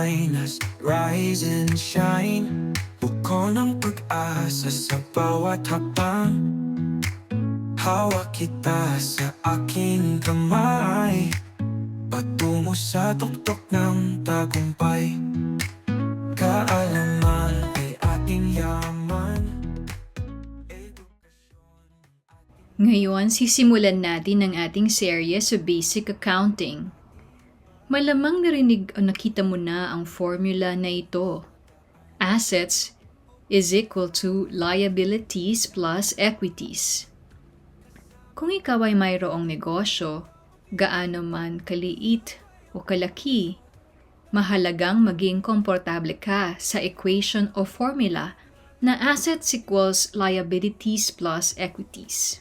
Pilipinas Rise and shine. Buko ng pag-asa sa bawat hakbang Hawak kita sa aking kamay. Patungo sa tuktok ng tagumpay. Kaalaman ay ating yaman. Ngayon, sisimulan natin ang ating serye sa basic accounting. Malamang narinig o nakita mo na ang formula na ito. Assets is equal to liabilities plus equities. Kung ikaw ay mayroong negosyo, gaano man kaliit o kalaki, mahalagang maging komportable ka sa equation o formula na assets equals liabilities plus equities.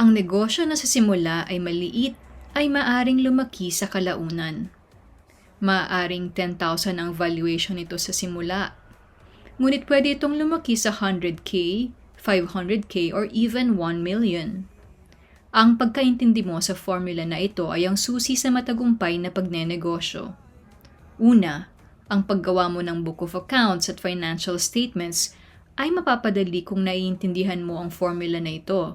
Ang negosyo na sa simula ay maliit ay maaring lumaki sa kalaunan. Maaring 10,000 ang valuation nito sa simula. Ngunit pwede itong lumaki sa 100k, 500k, or even 1 million. Ang pagkaintindi mo sa formula na ito ay ang susi sa matagumpay na pagnenegosyo. Una, ang paggawa mo ng book of accounts at financial statements ay mapapadali kung naiintindihan mo ang formula na ito.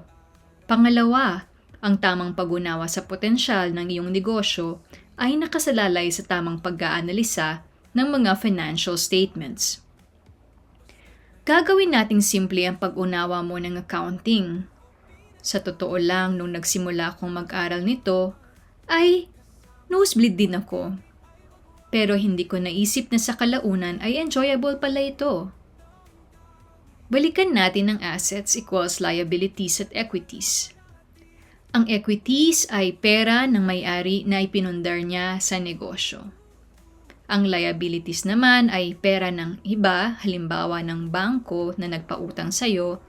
Pangalawa, ang tamang pag-unawa sa potensyal ng iyong negosyo ay nakasalalay sa tamang pag-aanalisa ng mga financial statements. Gagawin nating simple ang pag-unawa mo ng accounting. Sa totoo lang, nung nagsimula akong mag-aral nito, ay nosebleed din ako. Pero hindi ko naisip na sa kalaunan ay enjoyable pala ito. Balikan natin ang assets equals liabilities at equities. Ang equities ay pera ng may-ari na ipinundar niya sa negosyo. Ang liabilities naman ay pera ng iba, halimbawa ng bangko na nagpautang sa iyo,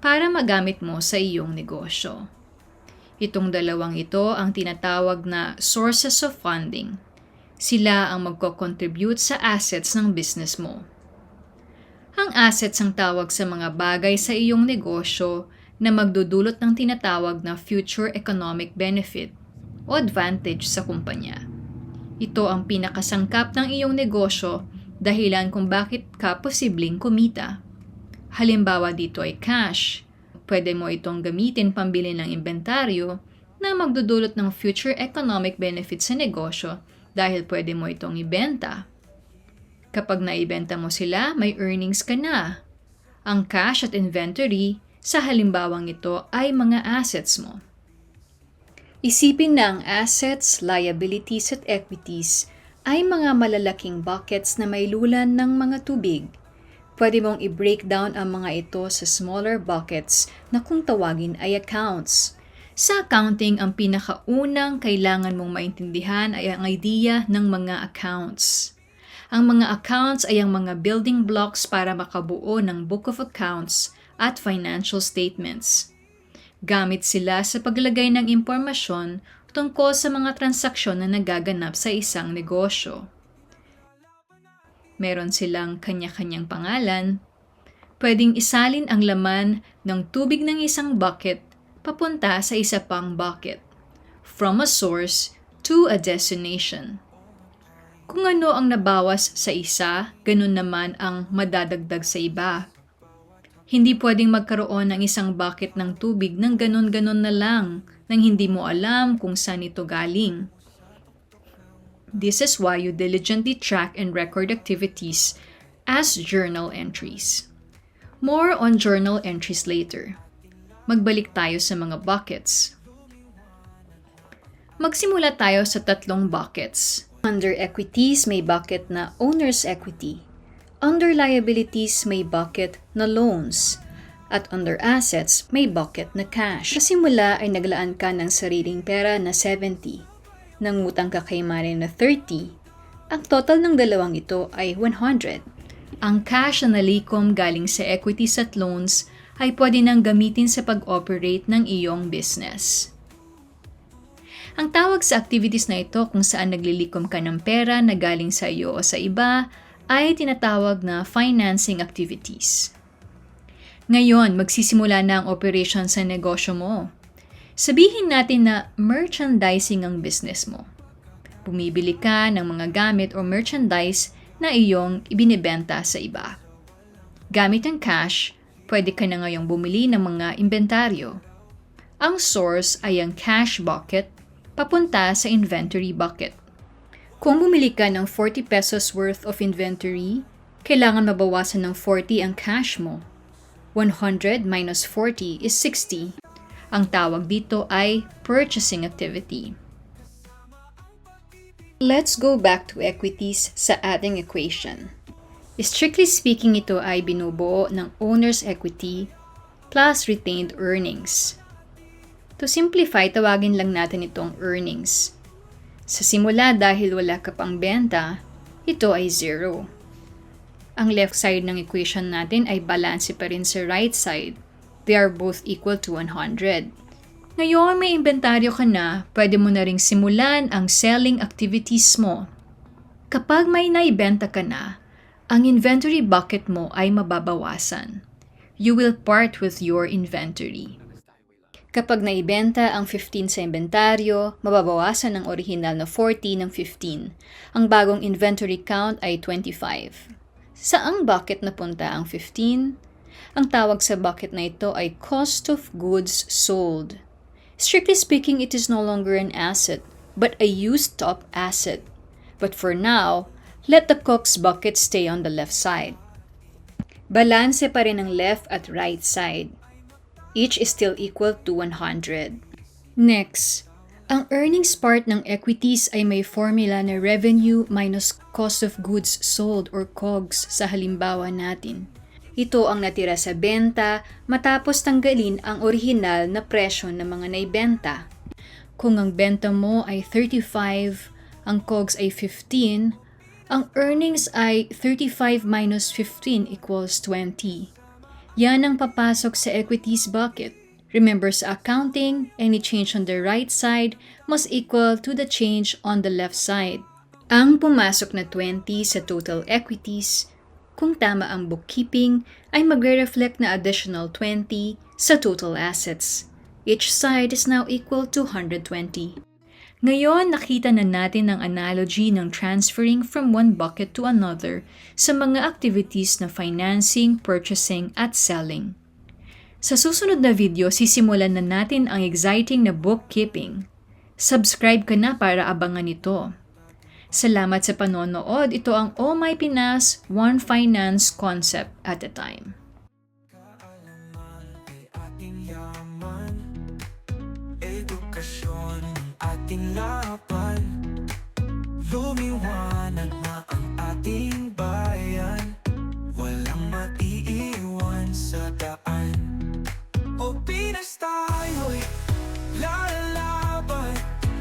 para magamit mo sa iyong negosyo. Itong dalawang ito ang tinatawag na sources of funding. Sila ang magko-contribute sa assets ng business mo. Ang assets ang tawag sa mga bagay sa iyong negosyo na magdudulot ng tinatawag na future economic benefit o advantage sa kumpanya. Ito ang pinakasangkap ng iyong negosyo dahilan kung bakit ka posibleng kumita. Halimbawa dito ay cash. Pwede mo itong gamitin pambili ng inventaryo na magdudulot ng future economic benefit sa negosyo dahil pwede mo itong ibenta. Kapag naibenta mo sila, may earnings ka na. Ang cash at inventory sa halimbawang ito ay mga assets mo. Isipin na ang assets, liabilities at equities ay mga malalaking buckets na may lulan ng mga tubig. Pwede mong i-break down ang mga ito sa smaller buckets na kung tawagin ay accounts. Sa accounting, ang pinakaunang kailangan mong maintindihan ay ang idea ng mga accounts. Ang mga accounts ay ang mga building blocks para makabuo ng book of accounts at financial statements. Gamit sila sa paglagay ng impormasyon tungkol sa mga transaksyon na nagaganap sa isang negosyo. Meron silang kanya-kanyang pangalan. Pwedeng isalin ang laman ng tubig ng isang bucket papunta sa isa pang bucket. From a source to a destination. Kung ano ang nabawas sa isa, ganun naman ang madadagdag sa iba. Hindi pwedeng magkaroon ng isang bucket ng tubig ng ganon-ganon na lang nang hindi mo alam kung saan ito galing. This is why you diligently track and record activities as journal entries. More on journal entries later. Magbalik tayo sa mga buckets. Magsimula tayo sa tatlong buckets. Under equities, may bucket na owner's equity. Under liabilities, may bucket na loans. At under assets, may bucket na cash. Sa simula ay naglaan ka ng sariling pera na 70. Nangutang ka kay Mare na 30. Ang total ng dalawang ito ay 100. Ang cash na nalikom galing sa equities at loans ay pwede nang gamitin sa pag-operate ng iyong business. Ang tawag sa activities na ito kung saan naglilikom ka ng pera na galing sa iyo o sa iba ay tinatawag na financing activities. Ngayon, magsisimula na ang operation sa negosyo mo. Sabihin natin na merchandising ang business mo. Bumibili ka ng mga gamit o merchandise na iyong ibinibenta sa iba. Gamit ang cash, pwede ka na ngayong bumili ng mga inventaryo. Ang source ay ang cash bucket papunta sa inventory bucket. Kung bumili ka ng 40 pesos worth of inventory, kailangan mabawasan ng 40 ang cash mo. 100 minus 40 is 60. Ang tawag dito ay purchasing activity. Let's go back to equities sa ating equation. Strictly speaking, ito ay binubuo ng owner's equity plus retained earnings. To simplify, tawagin lang natin itong earnings. Sa simula dahil wala ka pang benta, ito ay zero. Ang left side ng equation natin ay balance pa rin sa right side. They are both equal to 100. Ngayon may inventaryo ka na, pwede mo na ring simulan ang selling activities mo. Kapag may naibenta ka na, ang inventory bucket mo ay mababawasan. You will part with your inventory. Kapag naibenta ang 15 sa inventaryo, mababawasan ang original na 40 ng 15. Ang bagong inventory count ay 25. Saang bucket napunta ang 15? Ang tawag sa bucket na ito ay cost of goods sold. Strictly speaking, it is no longer an asset, but a used up asset. But for now, let the cook's bucket stay on the left side. Balanse pa rin ang left at right side. Each is still equal to 100. Next, ang earnings part ng equities ay may formula na revenue minus cost of goods sold or COGS sa halimbawa natin. Ito ang natira sa benta matapos tanggalin ang orihinal na presyo ng mga naibenta. Kung ang benta mo ay 35, ang COGS ay 15, ang earnings ay 35 minus 15 equals 20. Yan ang papasok sa equities bucket. Remember sa accounting, any change on the right side must equal to the change on the left side. Ang pumasok na 20 sa total equities, kung tama ang bookkeeping, ay magre-reflect na additional 20 sa total assets. Each side is now equal to 120. Ngayon, nakita na natin ang analogy ng transferring from one bucket to another sa mga activities na financing, purchasing, at selling. Sa susunod na video, sisimulan na natin ang exciting na bookkeeping. Subscribe ka na para abangan ito. Salamat sa panonood. Ito ang Oh My Pinas, One Finance Concept at a Time. Ating laban